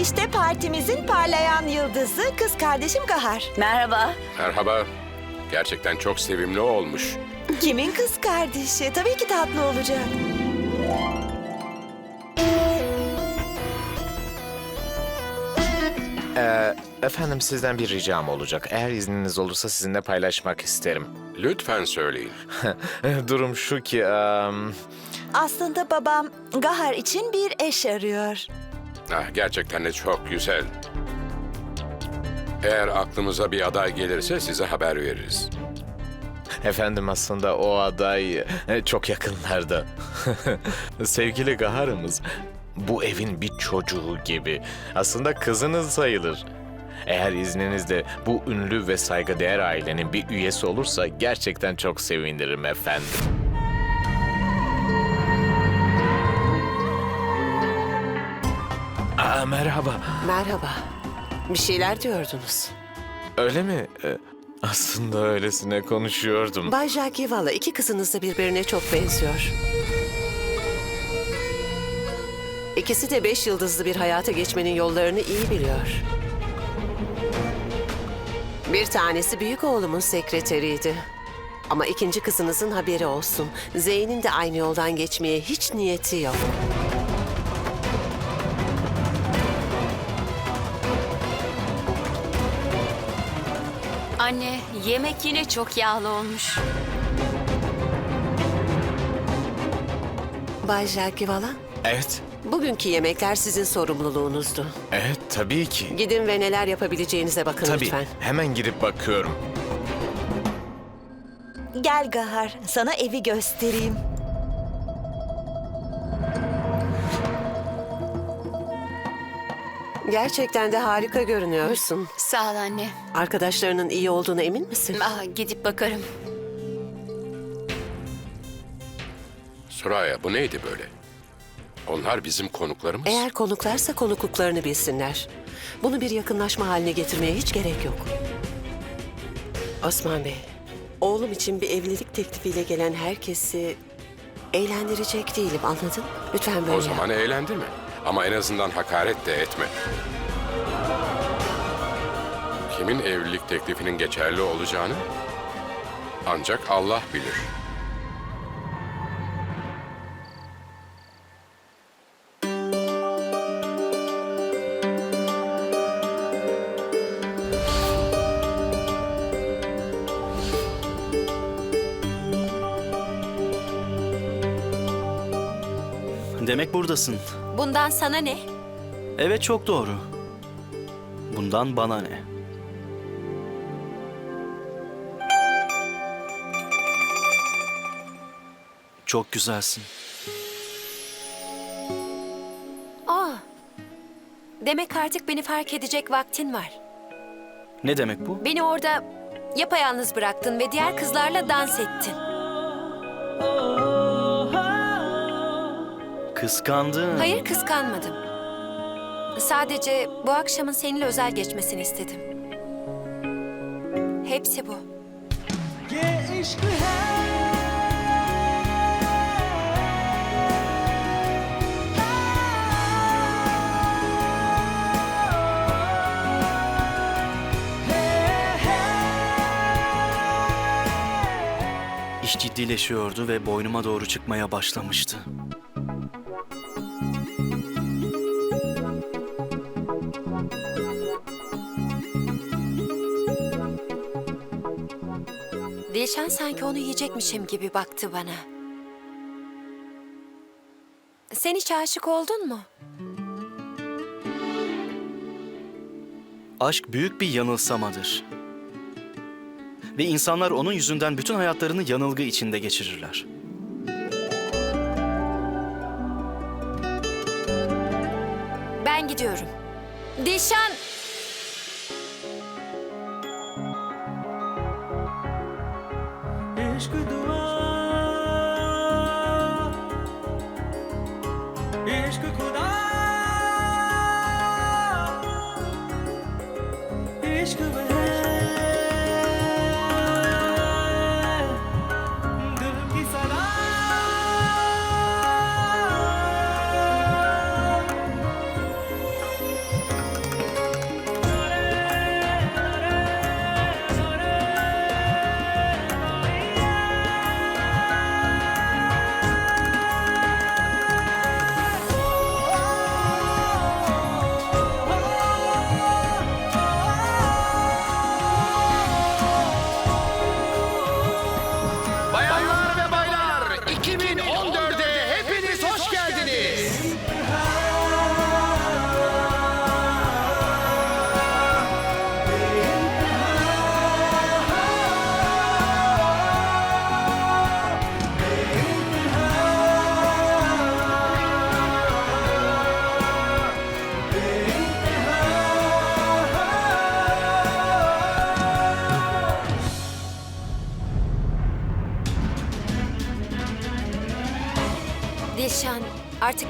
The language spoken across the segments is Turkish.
İşte partimizin parlayan yıldızı kız kardeşim Gahar. Merhaba. Merhaba. Gerçekten çok sevimli olmuş. Kimin kız kardeşi? Tabii ki tatlı olacak. Ee, efendim sizden bir ricam olacak. Eğer izniniz olursa sizinle paylaşmak isterim. Lütfen söyleyin. Durum şu ki... em, Aslında babam Gahar için bir eş arıyor. Ah, gerçekten de çok güzel. Eğer aklımıza bir aday gelirse size haber veririz. efendim aslında o aday e, çok yakınlarda. Sevgili Gahar'ımız bu evin bir çocuğu gibi. Aslında kızınız sayılır. Eğer izninizle bu ünlü ve saygıdeğer ailenin bir üyesi olursa gerçekten çok sevinirim efendim. Merhaba. Merhaba. Bir şeyler diyordunuz. Öyle mi? Ee, Aslında öylesine konuşuyordum. Bay Jagivala iki kızınız da birbirine çok benziyor. İkisi de beş yıldızlı bir hayata geçmenin yollarını iyi biliyor. Bir tanesi büyük oğlumun sekreteriydi. Ama ikinci kızınızın haberi olsun. Zeyn'in de aynı yoldan geçmeye hiç niyeti yok. Anne, yemek yine çok yağlı olmuş. Bay Jagivala, Evet, bugünkü yemekler sizin sorumluluğunuzdu. evet tabii ki. Gidin ve neler yapabileceğinize bakın Tabii, lütfen. hemen girip bakıyorum. Gel Gahar, sana evi göstereyim. Gerçekten de harika görünüyorsun. Sağ ol anne. Arkadaşlarının iyi olduğuna emin misin? Ah, gidip bakarım. Suraya bu neydi böyle? Onlar bizim konuklarımız. Eğer konuklarsa konukluklarını bilsinler. Bunu bir yakınlaşma haline getirmeye hiç gerek yok. Osman Bey, oğlum için bir evlilik teklifiyle gelen herkesi eğlendirecek değilim anladın? Lütfen böyle O zaman eğlendirme. Ama en azından hakaret de etme. Kimin evlilik teklifinin geçerli olacağını ancak Allah bilir. Demek buradasın. Bundan sana ne? Evet çok doğru. Bundan bana ne? Çok güzelsin. Aa, demek artık beni fark edecek vaktin var. Ne demek bu? Beni orada yapayalnız bıraktın ve diğer kızlarla dans ettin. Kıskandın. Hayır kıskanmadım. Sadece bu akşamın seninle özel geçmesini istedim. Hepsi bu. İş ciddileşiyordu ve boynuma doğru çıkmaya başlamıştı. Dilşen sanki onu yiyecekmişim gibi baktı bana. Sen hiç aşık oldun mu? Aşk büyük bir yanılsamadır. Ve insanlar onun yüzünden bütün hayatlarını yanılgı içinde geçirirler. Ben gidiyorum. Dilşen!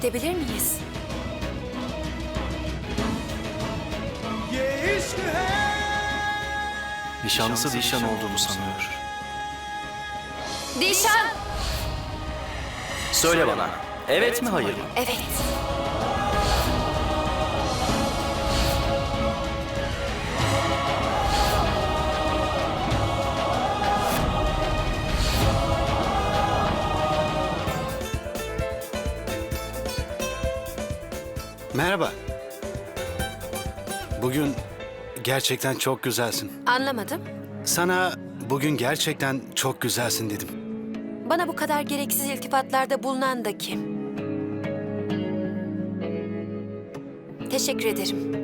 gidebilir miyiz? Nişanlısı Dişan olduğumu sanıyor. Dişan! Söyle bana. Evet mi hayır mı? Evet. Merhaba. Bugün gerçekten çok güzelsin. Anlamadım. Sana bugün gerçekten çok güzelsin dedim. Bana bu kadar gereksiz iltifatlarda bulunan da kim? Teşekkür ederim.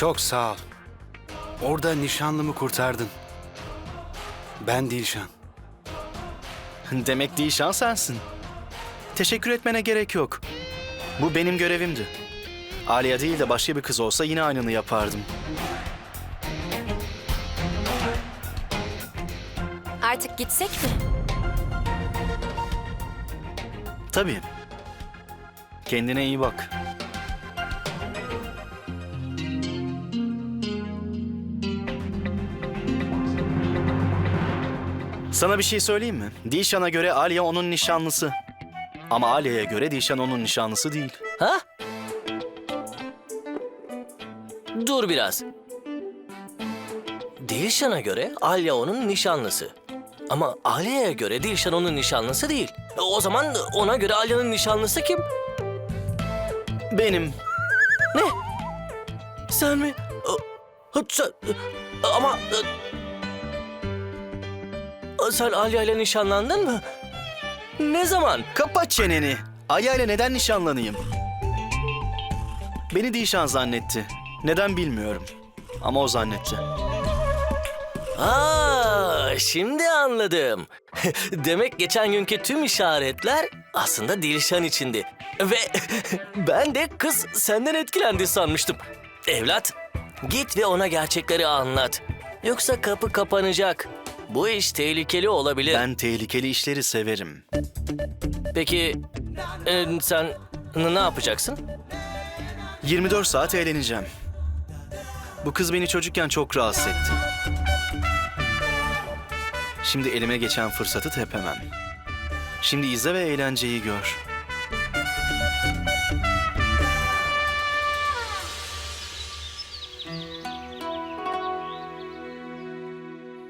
Çok sağ ol. Orada nişanlımı kurtardın. Ben Dilşan. Demek Dişan sensin. Teşekkür etmene gerek yok. Bu benim görevimdi. Aliye değil de başka bir kız olsa yine aynını yapardım. Artık gitsek mi? Tabii. Kendine iyi bak. Sana bir şey söyleyeyim mi? Dişan'a göre Alya onun nişanlısı. Ama Alya'ya göre Dişan onun nişanlısı değil. Ha? Dur biraz. Dilşan'a göre Alya onun nişanlısı. Ama Alya'ya göre Dilşan onun nişanlısı değil. O zaman ona göre Alya'nın nişanlısı kim? Benim. Ne? Sen mi? Sen, ama... Sen Alya ile nişanlandın mı? Ne zaman? Kapat çeneni. Alya ile neden nişanlanayım? Beni Dişan zannetti. Neden bilmiyorum. Ama o zannetti. Aa, şimdi anladım. Demek geçen günkü tüm işaretler aslında Dilşan içindi. Ve ben de kız senden etkilendi sanmıştım. Evlat, git ve ona gerçekleri anlat. Yoksa kapı kapanacak. Bu iş tehlikeli olabilir. Ben tehlikeli işleri severim. Peki e, sen n- ne yapacaksın? 24 saat eğleneceğim. Bu kız beni çocukken çok rahatsız etti. Şimdi elime geçen fırsatı tepemem. Şimdi izle ve eğlenceyi gör.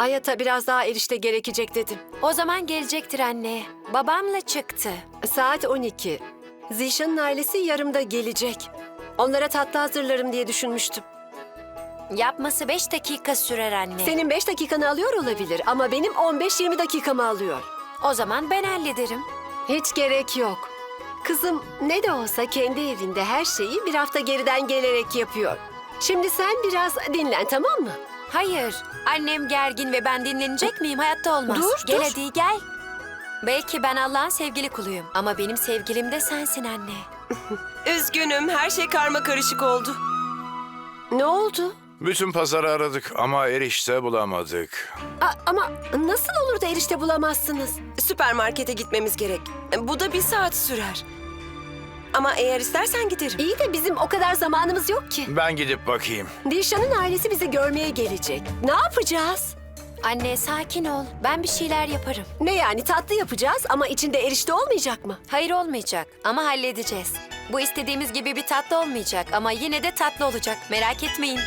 Ayata biraz daha erişte gerekecek dedim. O zaman gelecektir anne. Babamla çıktı. Saat 12. Zişan'ın ailesi yarımda gelecek. Onlara tatlı hazırlarım diye düşünmüştüm. Yapması beş dakika sürer anne. Senin 5 dakikanı alıyor olabilir ama benim 15-20 dakikamı alıyor. O zaman ben hallederim. Hiç gerek yok. Kızım ne de olsa kendi evinde her şeyi bir hafta geriden gelerek yapıyor. Şimdi sen biraz dinlen tamam mı? Hayır. Annem gergin ve ben dinlenecek miyim? Hayatta olmaz. Dur, gel dur. hadi gel. Belki ben Allah'ın sevgili kuluyum. Ama benim sevgilim de sensin anne. Üzgünüm, her şey karma karışık oldu. Ne oldu? Bütün pazarı aradık ama erişte bulamadık. A- ama nasıl olur da erişte bulamazsınız? Süpermarkete gitmemiz gerek. Bu da bir saat sürer. Ama eğer istersen giderim. İyi de bizim o kadar zamanımız yok ki. Ben gidip bakayım. Dilşan'ın ailesi bizi görmeye gelecek. Ne yapacağız? Anne sakin ol. Ben bir şeyler yaparım. Ne yani tatlı yapacağız ama içinde erişte olmayacak mı? Hayır olmayacak ama halledeceğiz. Bu istediğimiz gibi bir tatlı olmayacak ama yine de tatlı olacak. Merak etmeyin.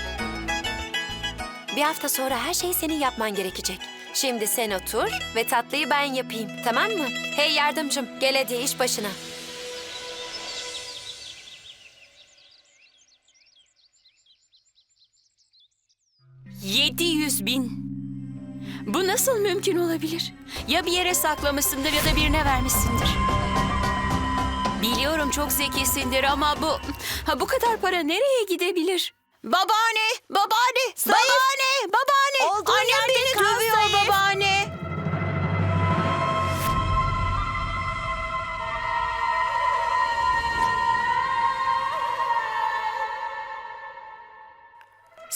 Bir hafta sonra her şeyi senin yapman gerekecek. Şimdi sen otur ve tatlıyı ben yapayım. Tamam mı? Hey yardımcım gel hadi iş başına. Yedi yüz bin. Bu nasıl mümkün olabilir? Ya bir yere saklamışsındır ya da birine vermişsindir. Biliyorum çok zekisindir ama bu ha, bu kadar para nereye gidebilir? Babaanne, babaanne, babaanne, babaanne.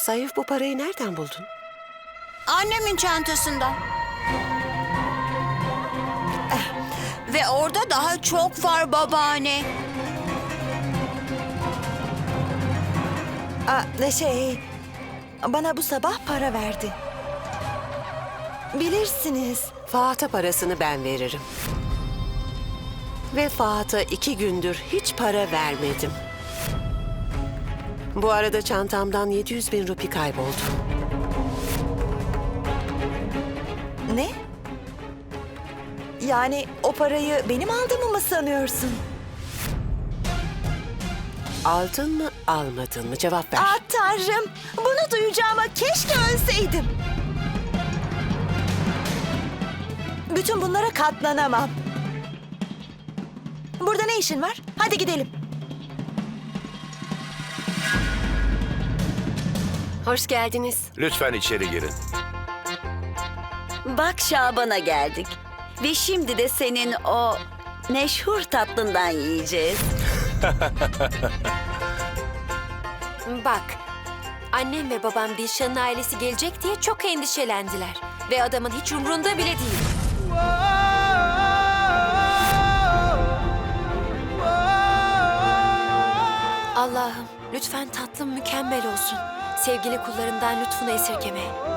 Zayıf bu parayı nereden buldun? Annemin çantasından. Eh, Ve orada daha çok var babaanne. Aa, ne şey, bana bu sabah para verdi. Bilirsiniz. Fahat'a parasını ben veririm. Ve Fahat'a iki gündür hiç para vermedim. Bu arada çantamdan 700 bin rupi kayboldu. Ne? Yani o parayı benim aldığımı mı sanıyorsun? Aldın mı almadın mı cevap ver. Ah tanrım, bunu duyacağıma keşke ölseydim. Bütün bunlara katlanamam. Burada ne işin var? Hadi gidelim. Hoş geldiniz. Lütfen içeri girin. Bak Şaban'a geldik. Ve şimdi de senin o meşhur tatlından yiyeceğiz. Bak, annem ve babam Dilşan'ın ailesi gelecek diye çok endişelendiler. Ve adamın hiç umrunda bile değil. Allah'ım lütfen tatlım mükemmel olsun. Sevgili kullarından lütfunu esirgeme.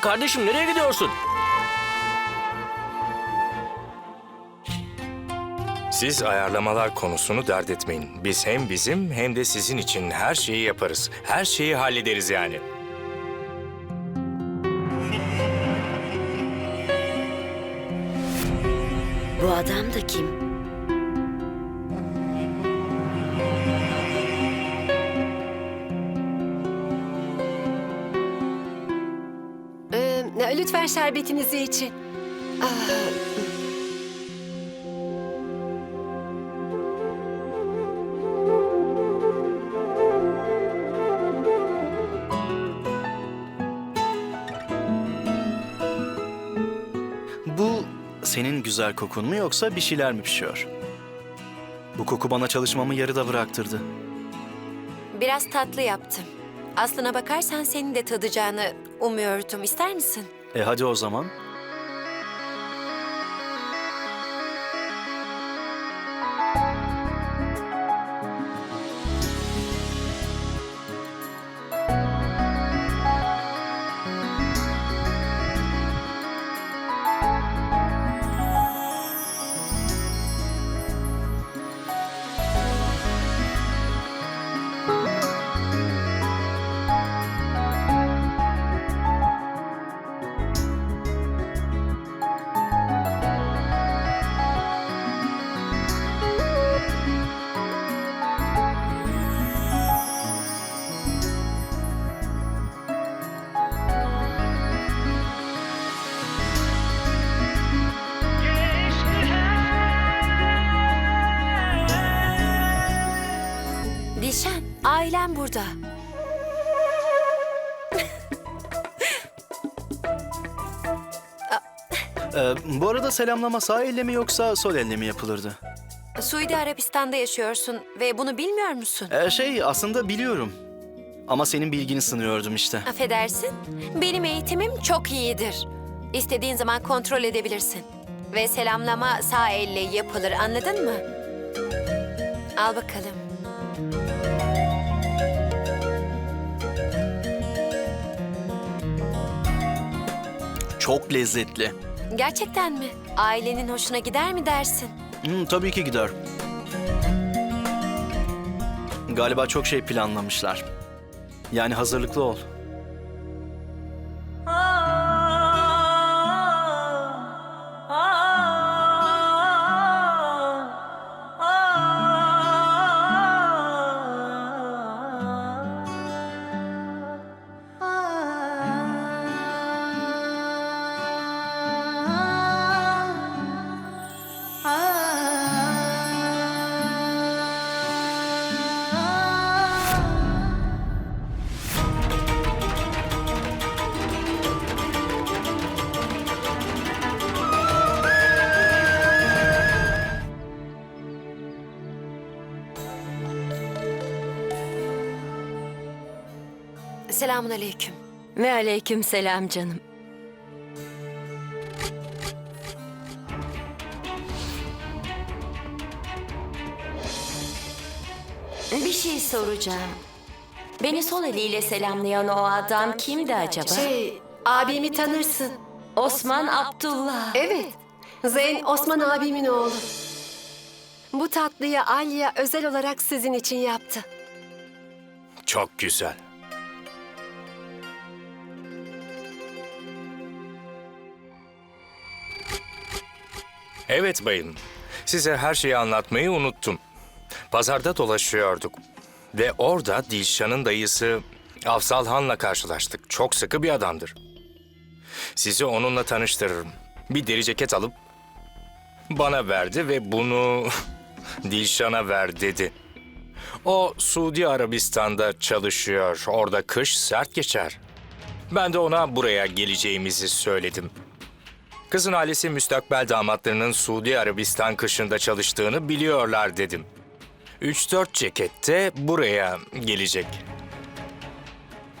Kardeşim nereye gidiyorsun? Siz ayarlamalar konusunu dert etmeyin. Biz hem bizim hem de sizin için her şeyi yaparız. Her şeyi hallederiz yani. Bu adam da kim? Lütfen şerbetinizi için. Ah, Bu senin güzel kokun mu yoksa bir şeyler mi pişiyor? Bu koku bana çalışmamı yarıda bıraktırdı. biraz tatlı yaptım. Aslına bakarsan senin de tadacağını umuyordum. İster misin? E hadi o zaman. Burada. Ee, bu arada selamlama sağ elle mi yoksa sol elle mi yapılırdı? Suudi Arabistan'da yaşıyorsun ve bunu bilmiyor musun? Ee, şey aslında biliyorum. Ama senin bilgini sınıyordum işte. Affedersin. Benim eğitimim çok iyidir. İstediğin zaman kontrol edebilirsin. Ve selamlama sağ elle yapılır anladın mı? Al bakalım. Çok lezzetli. Gerçekten mi? Ailenin hoşuna gider mi dersin? Hmm, tabii ki gider. Galiba çok şey planlamışlar. Yani hazırlıklı ol. Selamun aleyküm. Ve aleyküm selam canım. Bir şey soracağım. Beni sol eliyle selamlayan o adam kimdi acaba? Şey, abimi tanırsın. Osman Abdullah. Evet. Zeyn Osman abimin oğlu. Bu tatlıyı Alya özel olarak sizin için yaptı. Çok güzel. Evet bayım. Size her şeyi anlatmayı unuttum. Pazarda dolaşıyorduk. Ve orada Dilşan'ın dayısı Afzal Han'la karşılaştık. Çok sıkı bir adamdır. Sizi onunla tanıştırırım. Bir deri ceket alıp bana verdi ve bunu Dilşan'a ver dedi. O Suudi Arabistan'da çalışıyor. Orada kış sert geçer. Ben de ona buraya geleceğimizi söyledim. Kızın ailesi müstakbel damatlarının Suudi Arabistan kışında çalıştığını biliyorlar dedim. 3-4 ceket de buraya gelecek.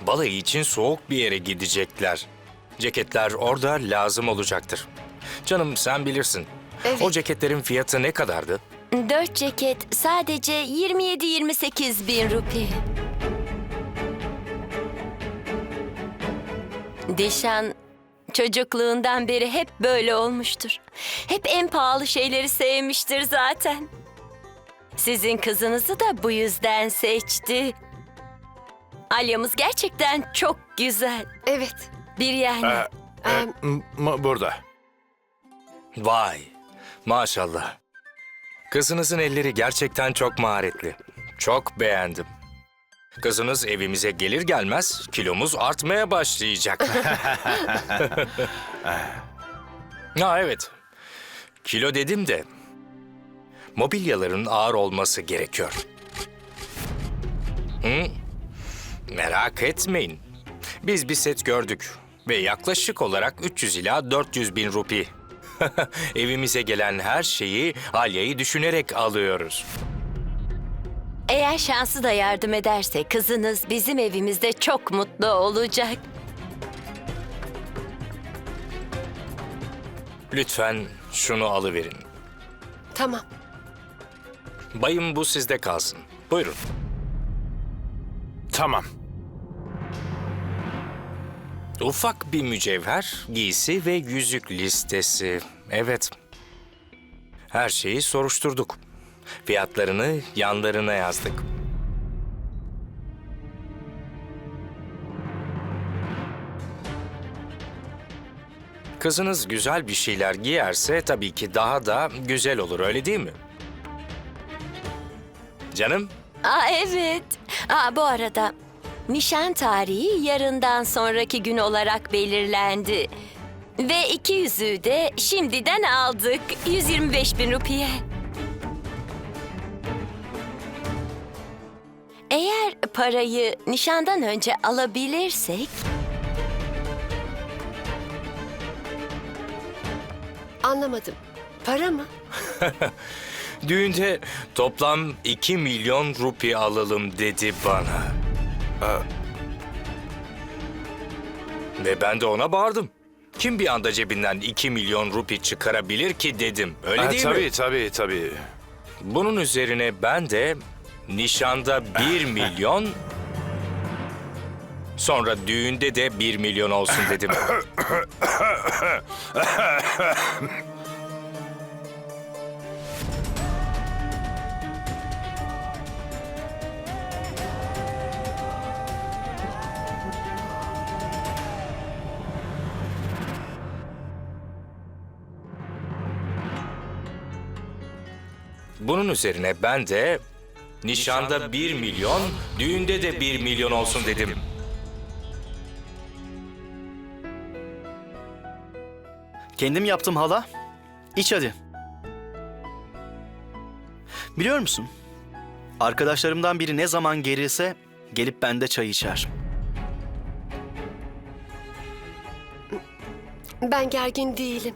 Balayı için soğuk bir yere gidecekler. Ceketler orada lazım olacaktır. Canım sen bilirsin. Evet. O ceketlerin fiyatı ne kadardı? Dört ceket sadece 27-28 bin rupi. Dişan çocukluğundan beri hep böyle olmuştur. Hep en pahalı şeyleri sevmiştir zaten. Sizin kızınızı da bu yüzden seçti. Alyamız gerçekten çok güzel. Evet. Bir yani. Ee, burada. Vay, maşallah. Kızınızın elleri gerçekten çok maharetli. Çok beğendim. Kızınız evimize gelir gelmez kilomuz artmaya başlayacak. ha evet. Kilo dedim de mobilyaların ağır olması gerekiyor. Hı? Merak etmeyin. Biz bir set gördük ve yaklaşık olarak 300 ila 400 bin rupi. Evimize gelen her şeyi Alya'yı düşünerek alıyoruz. Eğer şansı da yardım ederse kızınız bizim evimizde çok mutlu olacak. Lütfen şunu alıverin. tamam. Bayım bu sizde kalsın. Buyurun. Tamam. Ufak bir mücevher, giysi ve yüzük listesi. Evet. Her şeyi soruşturduk. Fiyatlarını yanlarına yazdık. Kızınız güzel bir şeyler giyerse tabii ki daha da güzel olur öyle değil mi? Canım, Aa evet. Aa bu arada nişan tarihi yarından sonraki gün olarak belirlendi. Ve iki yüzüğü de şimdiden aldık. 125 bin rupiye. Eğer parayı nişandan önce alabilirsek... Anlamadım. Para mı? Düğünde toplam 2 milyon rupi alalım dedi bana. Ve ben de ona bağırdım. Kim bir anda cebinden 2 milyon rupi çıkarabilir ki dedim. Öyle Ha, değil tabii mi? tabii tabii. Bunun üzerine ben de nişanda 1 milyon sonra düğünde de 1 milyon olsun dedim. Bunun üzerine ben de nişanda 1 milyon, düğünde de 1 milyon olsun dedim. Kendim yaptım hala. İç hadi. Biliyor musun? Arkadaşlarımdan biri ne zaman gerilse gelip bende çay içer. Ben gergin değilim.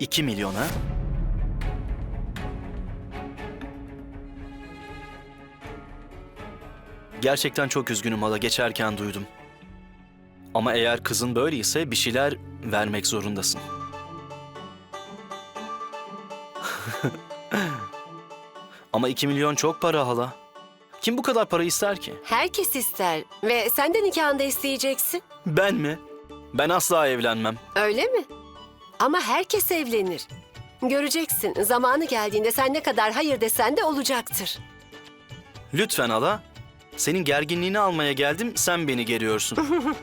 2 milyon Gerçekten çok üzgünüm hala geçerken duydum. Ama eğer kızın böyleyse bir şeyler vermek zorundasın. Ama 2 milyon çok para hala. Kim bu kadar para ister ki? Herkes ister ve sen de nikahında isteyeceksin. Ben mi? Ben asla evlenmem. Öyle mi? Ama herkes evlenir. Göreceksin zamanı geldiğinde sen ne kadar hayır desen de olacaktır. Lütfen hala. Senin gerginliğini almaya geldim, sen beni geriyorsun.